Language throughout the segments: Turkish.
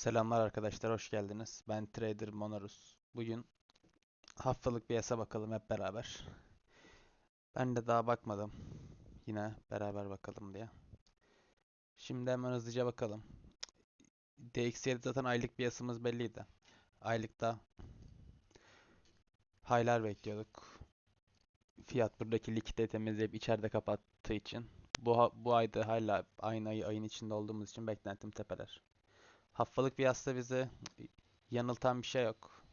Selamlar arkadaşlar, hoş geldiniz. Ben Trader Monarus. Bugün haftalık bir yasa bakalım hep beraber. Ben de daha bakmadım. Yine beraber bakalım diye. Şimdi hemen hızlıca bakalım. DXY'de zaten aylık bir yasamız belliydi. Aylıkta haylar bekliyorduk. Fiyat buradaki likiditeyi temizleyip içeride kapattığı için. Bu, bu ayda hala aynı ayı ayın içinde olduğumuz için beklentim tepeler. Haftalık bir yasta bizi yanıltan bir şey yok.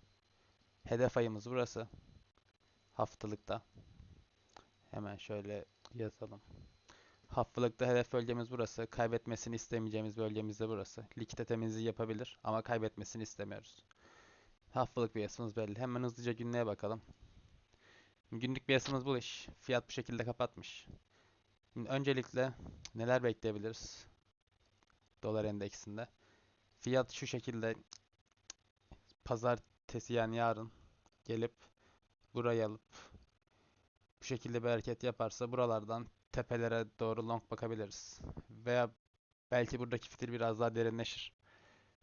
Hedef ayımız burası. Haftalıkta. Hemen şöyle yazalım. Haftalıkta hedef bölgemiz burası. Kaybetmesini istemeyeceğimiz bölgemiz de burası. Likite temizliği yapabilir ama kaybetmesini istemiyoruz. Haftalık bir yasımız belli. Hemen hızlıca günlüğe bakalım. Günlük bir yasımız bu iş. Fiyat bu şekilde kapatmış. Şimdi öncelikle neler bekleyebiliriz? Dolar endeksinde. Fiyat şu şekilde pazartesi yani yarın gelip burayı alıp bu şekilde bir hareket yaparsa buralardan tepelere doğru long bakabiliriz. Veya belki buradaki fitil biraz daha derinleşir.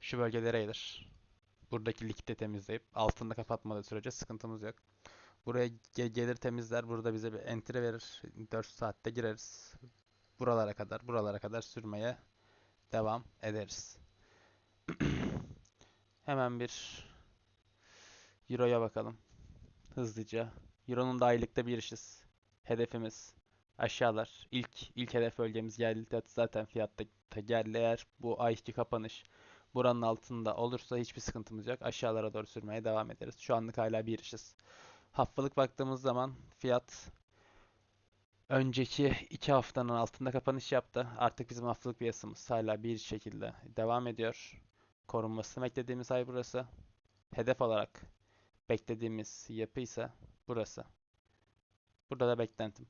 Şu bölgelere gelir. Buradaki likidite temizleyip altında kapatmadığı sürece sıkıntımız yok. Buraya ge- gelir temizler. Burada bize bir entry verir. 4 saatte gireriz. Buralara kadar, buralara kadar sürmeye devam ederiz. Hemen bir Euro'ya bakalım. Hızlıca. Euro'nun da aylıkta bir işiz. Hedefimiz aşağılar. İlk ilk hedef bölgemiz geldi. Zaten fiyatta geldi. Eğer bu ayki kapanış buranın altında olursa hiçbir sıkıntımız yok. Aşağılara doğru sürmeye devam ederiz. Şu anlık hala bir işiz. Haftalık baktığımız zaman fiyat önceki iki haftanın altında kapanış yaptı. Artık bizim haftalık piyasımız hala bir şekilde devam ediyor. Korunmasını beklediğimiz ay burası. Hedef olarak beklediğimiz yapı ise burası. Burada da beklentim.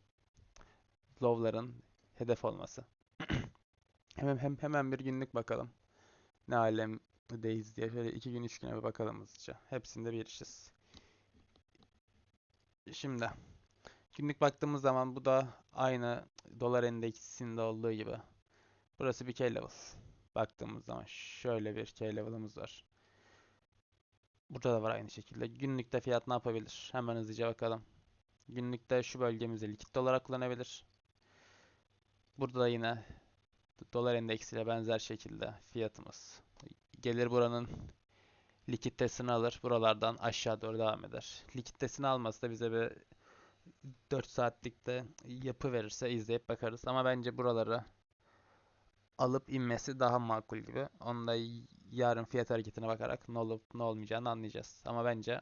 Low'ların hedef olması. Hemen hem, hemen bir günlük bakalım. Ne alemdeyiz diye şöyle iki gün üç güne bir bakalım hızlıca. Hepsinde bir işiz. Şimdi günlük baktığımız zaman bu da aynı dolar endeksinde olduğu gibi. Burası bir K-level. Baktığımız zaman şöyle bir K-level'ımız var. Burada da var aynı şekilde. Günlükte fiyat ne yapabilir? Hemen hızlıca bakalım. Günlükte şu bölgemizi likit olarak kullanabilir. Burada da yine dolar endeksiyle benzer şekilde fiyatımız. Gelir buranın likiditesini alır. Buralardan aşağı doğru devam eder. Likiditesini alması da bize bir 4 saatlikte yapı verirse izleyip bakarız. Ama bence buraları alıp inmesi daha makul gibi. Onu da yarın fiyat hareketine bakarak ne olup ne olmayacağını anlayacağız. Ama bence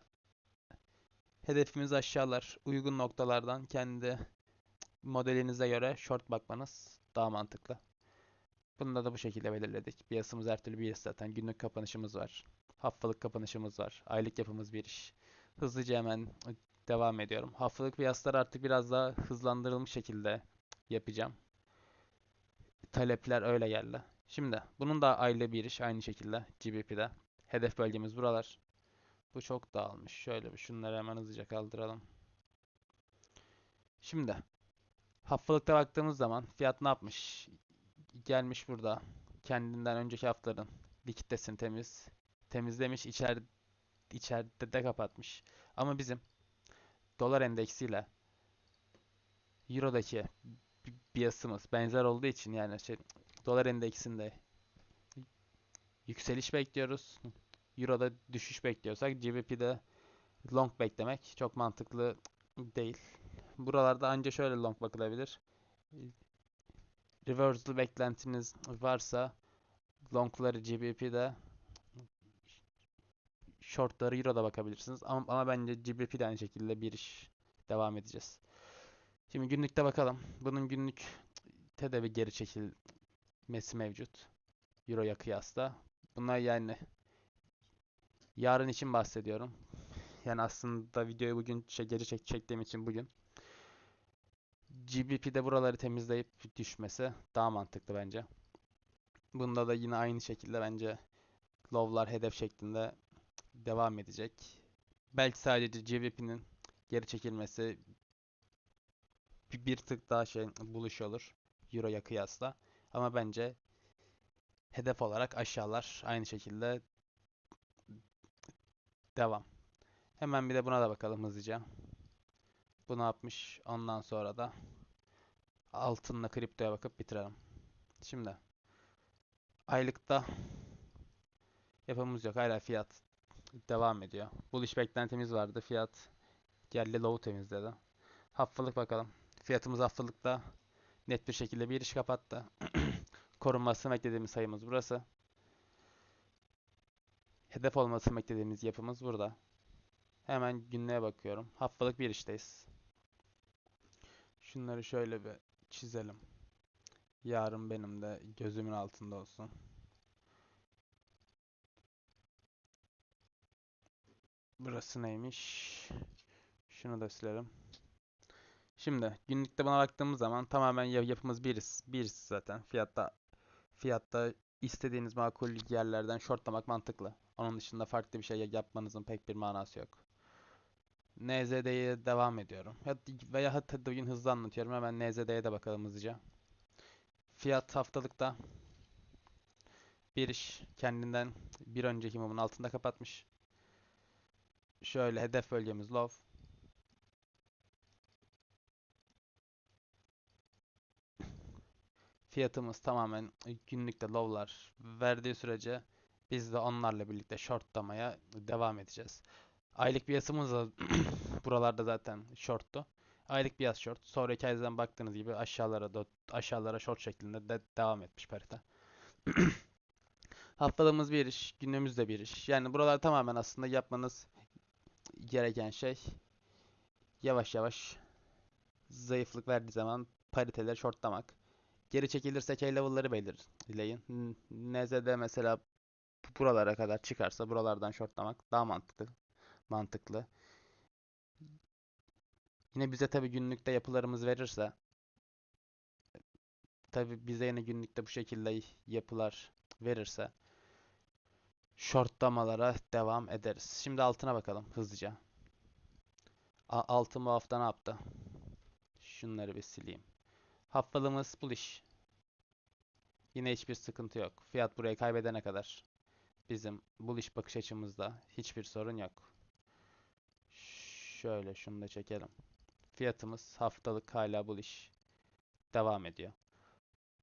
hedefimiz aşağılar. Uygun noktalardan kendi modelinize göre short bakmanız daha mantıklı. Bunu da bu şekilde belirledik. Piyasımız her türlü bir iş zaten. Günlük kapanışımız var. Haftalık kapanışımız var. Aylık yapımız bir iş. Hızlıca hemen devam ediyorum. Haftalık piyaslar artık biraz daha hızlandırılmış şekilde yapacağım. Talepler öyle geldi. Şimdi bunun da aylığı bir iş aynı şekilde GBP'de. Hedef bölgemiz buralar. Bu çok dağılmış. Şöyle bir şunları hemen hızlıca kaldıralım. Şimdi haftalıkta baktığımız zaman fiyat ne yapmış? Gelmiş burada. Kendinden önceki haftaların likiditesini temiz temizlemiş. içer içeride de kapatmış. Ama bizim dolar endeksiyle Euro'daki piyasımız benzer olduğu için yani şey, dolar endeksinde yükseliş bekliyoruz. Euro'da düşüş bekliyorsak GBP'de long beklemek çok mantıklı değil. Buralarda anca şöyle long bakılabilir. Reversal beklentiniz varsa longları GBP'de shortları Euro'da bakabilirsiniz. Ama, ama bence GBP de aynı şekilde bir iş devam edeceğiz. Şimdi günlükte bakalım. Bunun günlükte de bir geri çekilmesi mevcut. Euro'ya kıyasla. Bunlar yani yarın için bahsediyorum. Yani aslında videoyu bugün şey, geri çek çektiğim için bugün. GBP'de buraları temizleyip düşmesi daha mantıklı bence. Bunda da yine aynı şekilde bence low'lar hedef şeklinde devam edecek. Belki sadece GBP'nin geri çekilmesi bir, tık daha şey buluş olur Euro'ya kıyasla. Ama bence Hedef olarak aşağılar aynı şekilde devam. Hemen bir de buna da bakalım hızlıca. Bu ne yapmış? Ondan sonra da altınla kriptoya bakıp bitirelim. Şimdi aylıkta yapımız yok. Hala fiyat devam ediyor. Bullish beklentimiz vardı. Fiyat geldi low temizledi. Haftalık bakalım. Fiyatımız haftalıkta net bir şekilde bir iş kapattı. Korunmasını beklediğimiz sayımız burası. Hedef olmasını beklediğimiz yapımız burada. Hemen günlüğe bakıyorum. Haftalık bir işteyiz. Şunları şöyle bir çizelim. Yarın benim de gözümün altında olsun. Burası neymiş? Şunu da silelim. Şimdi günlükte buna baktığımız zaman tamamen ya- yapımız biriz. Biriz zaten. Fiyatta fiyatta istediğiniz makul yerlerden shortlamak mantıklı. Onun dışında farklı bir şey yapmanızın pek bir manası yok. NZD'ye devam ediyorum. Ya- Veya hatta bugün hızlı anlatıyorum. Hemen NZD'ye de bakalım hızlıca. Fiyat haftalıkta bir iş kendinden bir önceki mumun altında kapatmış. Şöyle hedef bölgemiz low. Fiyatımız tamamen günlükte low'lar verdiği sürece biz de onlarla birlikte shortlamaya devam edeceğiz. Aylık piyasımız da buralarda zaten shorttu. Aylık piyas short. Sonraki aydan baktığınız gibi aşağılara da aşağılara short şeklinde de devam etmiş parite. Haftalığımız bir iş, günlüğümüz de bir iş. Yani buralar tamamen aslında yapmanız gereken şey yavaş yavaş zayıflık verdiği zaman pariteleri shortlamak. Geri çekilirsek A-level'ları belirleyin. N- NZD mesela buralara kadar çıkarsa buralardan shortlamak daha mantıklı. Mantıklı. Yine bize tabi günlükte yapılarımız verirse tabi bize yine günlükte bu şekilde yapılar verirse shortlamalara devam ederiz. Şimdi altına bakalım hızlıca. Altın bu hafta ne yaptı? Şunları bir sileyim. Haftalığımız bullish. Yine hiçbir sıkıntı yok. Fiyat burayı kaybedene kadar bizim bullish bakış açımızda hiçbir sorun yok. Şöyle şunu da çekelim. Fiyatımız haftalık hala bullish devam ediyor.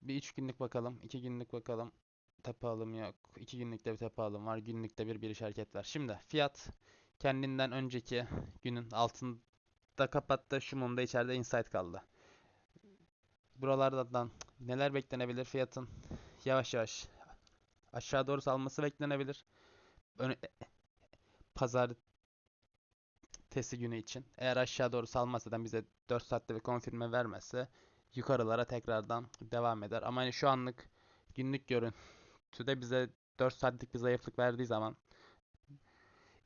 Bir 3 günlük bakalım. 2 günlük bakalım. Tepe alım yok. 2 günlükte bir tepe alım var. Günlükte bir bir hareket var. Şimdi fiyat kendinden önceki günün altında kapattı. Şu mumda içeride insight kaldı. Buralardan neler beklenebilir? Fiyatın yavaş yavaş aşağı doğru salması beklenebilir. Ön- Pazar tesi günü için. Eğer aşağı doğru salmazsa da bize 4 saatte bir konfirme vermezse yukarılara tekrardan devam eder. Ama hani şu anlık günlük görüntüde bize 4 saatlik bir zayıflık verdiği zaman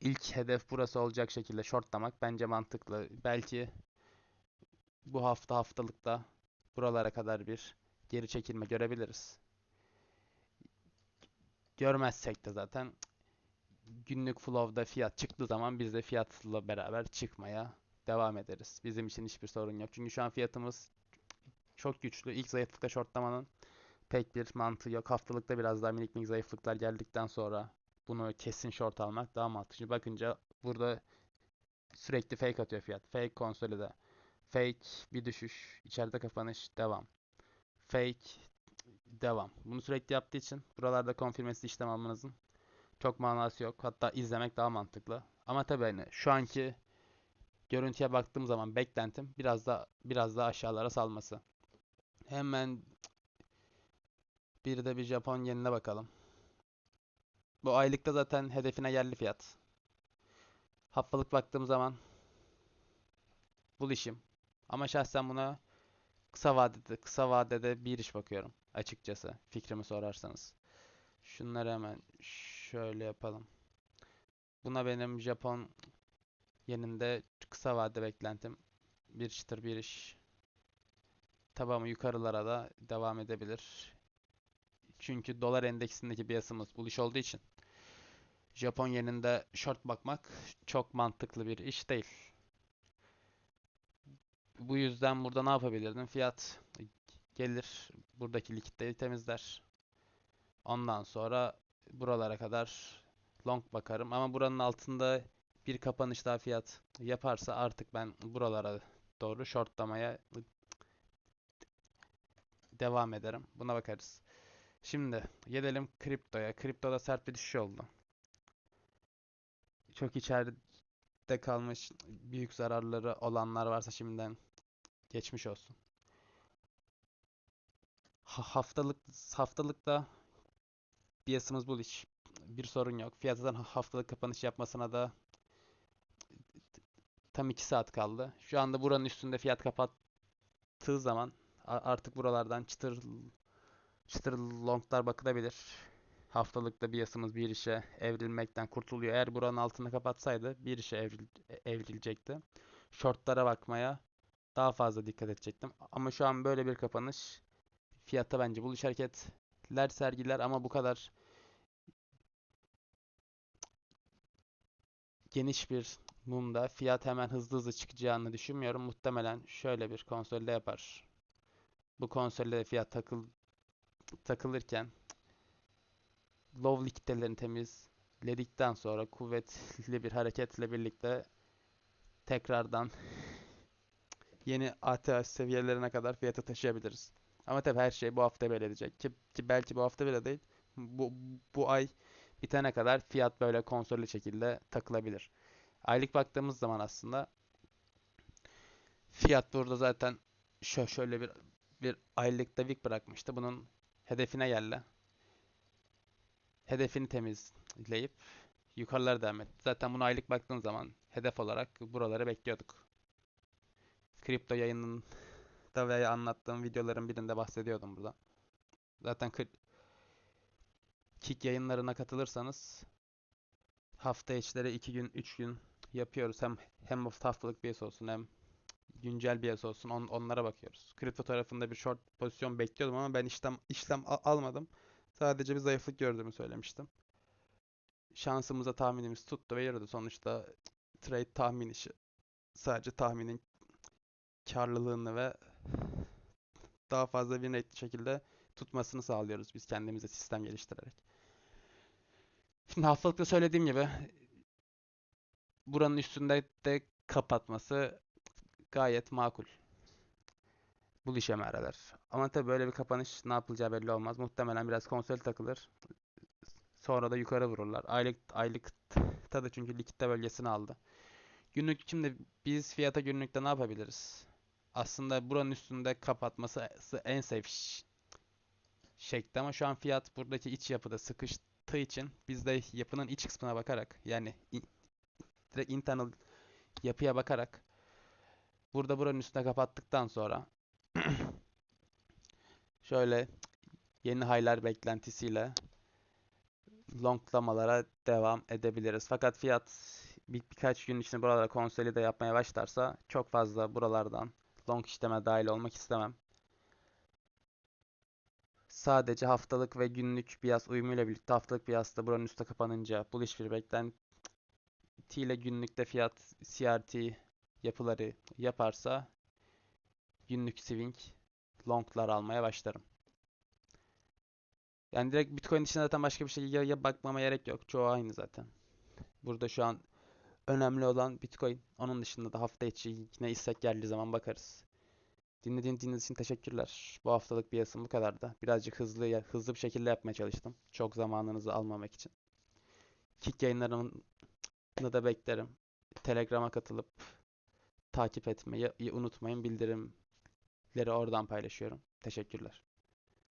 ilk hedef burası olacak şekilde shortlamak bence mantıklı. Belki bu hafta haftalıkta buralara kadar bir geri çekilme görebiliriz. Görmezsek de zaten günlük flow'da fiyat çıktığı zaman biz de fiyatla beraber çıkmaya devam ederiz. Bizim için hiçbir sorun yok. Çünkü şu an fiyatımız çok güçlü. İlk zayıflıkta shortlamanın pek bir mantığı yok. Haftalıkta biraz daha minik minik zayıflıklar geldikten sonra bunu kesin short almak daha mantıklı. Bakınca burada sürekli fake atıyor fiyat. Fake konsolide. Fake bir düşüş. içeride kapanış. Devam. Fake devam. Bunu sürekli yaptığı için buralarda konfirmesi işlem almanızın çok manası yok. Hatta izlemek daha mantıklı. Ama tabii hani şu anki görüntüye baktığım zaman beklentim biraz da biraz daha aşağılara salması. Hemen bir de bir Japon yenine bakalım. Bu aylıkta zaten hedefine geldi fiyat. Haftalık baktığım zaman bullish'im. Ama şahsen buna kısa vadede kısa vadede bir iş bakıyorum açıkçası fikrimi sorarsanız. Şunları hemen şöyle yapalım. Buna benim Japon yeninde kısa vade beklentim bir çıtır bir iş. Tamamı yukarılara da devam edebilir. Çünkü dolar endeksindeki piyasımız bullish olduğu için Japon yeninde short bakmak çok mantıklı bir iş değil. Bu yüzden burada ne yapabilirdim? Fiyat gelir buradaki likiditeyi temizler. Ondan sonra buralara kadar long bakarım. Ama buranın altında bir kapanış daha fiyat yaparsa artık ben buralara doğru shortlamaya devam ederim. Buna bakarız. Şimdi gelelim kriptoya. Kriptoda sert bir düşüş oldu. Çok içeride kalmış büyük zararları olanlar varsa şimdiden geçmiş olsun. Ha- haftalık haftalıkta piyasımız bullish. Bir sorun yok. Fiyatın haftalık kapanış yapmasına da tam 2 saat kaldı. Şu anda buranın üstünde fiyat kapattığı zaman artık buralardan çıtır çıtır longlar bakılabilir. Haftalıkta biasımız bir işe evrilmekten kurtuluyor. Eğer buranın altını kapatsaydı bir işe evril, evrilecekti. Shortlara bakmaya daha fazla dikkat edecektim. Ama şu an böyle bir kapanış fiyatta bence buluş hareketler sergiler ama bu kadar geniş bir mumda fiyat hemen hızlı hızlı çıkacağını düşünmüyorum. Muhtemelen şöyle bir konsolide yapar. Bu konsolide fiyat takıl takılırken low liquidelerini temizledikten sonra kuvvetli bir hareketle birlikte tekrardan yeni ATH seviyelerine kadar fiyatı taşıyabiliriz. Ama tabii her şey bu hafta böyle edecek. Ki, ki belki bu hafta bile değil. Bu, bu ay bitene kadar fiyat böyle konsolide şekilde takılabilir. Aylık baktığımız zaman aslında fiyat burada zaten şö- şöyle bir bir aylıkta wick bırakmıştı. Bunun hedefine geldi. Hedefini temizleyip yukarılara devam etti. Zaten bunu aylık baktığın zaman hedef olarak buraları bekliyorduk. Kripto yayınında veya anlattığım videoların birinde bahsediyordum burada. Zaten Kick yayınlarına katılırsanız hafta içleri 2 gün 3 gün yapıyoruz. Hem hem haftalık bir olsun hem güncel bir olsun on- onlara bakıyoruz. Kripto tarafında bir short pozisyon bekliyordum ama ben işlem işlem almadım. Sadece bir zayıflık gördüğümü söylemiştim. Şansımıza tahminimiz tuttu ve yaradı. Sonuçta trade tahmin işi. Sadece tahminin karlılığını ve daha fazla bir net şekilde tutmasını sağlıyoruz biz kendimize sistem geliştirerek. Şimdi haftalıkta söylediğim gibi buranın üstünde de kapatması gayet makul. Bu iş emareler. Ama tabii böyle bir kapanış ne yapılacağı belli olmaz. Muhtemelen biraz konsol takılır. Sonra da yukarı vururlar. Aylık aylıkta da çünkü likitte bölgesini aldı. Günlük şimdi biz fiyata günlükte ne yapabiliriz? Aslında buranın üstünde kapatması en safe şekli ama şu an fiyat buradaki iç yapıda sıkıştığı için biz de yapının iç kısmına bakarak yani direkt internal yapıya bakarak burada buranın üstüne kapattıktan sonra şöyle yeni high'lar beklentisiyle longlamalara devam edebiliriz. Fakat fiyat bir, birkaç gün içinde buralara konsolide yapmaya başlarsa çok fazla buralardan long işleme dahil olmak istemem. Sadece haftalık ve günlük bias uyumuyla birlikte haftalık biasta buranın üstü kapanınca bullish bir beklentiyle günlükte fiyat CRT yapıları yaparsa günlük swing longlar almaya başlarım. Yani direkt Bitcoin için zaten başka bir şey ya, bakmama gerek yok. Çoğu aynı zaten. Burada şu an önemli olan Bitcoin. Onun dışında da hafta içi yine istek geldiği zaman bakarız. Dinlediğiniz dinlediğiniz için teşekkürler. Bu haftalık bir yazım bu kadar da. Birazcık hızlı hızlı bir şekilde yapmaya çalıştım. Çok zamanınızı almamak için. Kick yayınlarını da beklerim. Telegram'a katılıp takip etmeyi unutmayın. Bildirimleri oradan paylaşıyorum. Teşekkürler.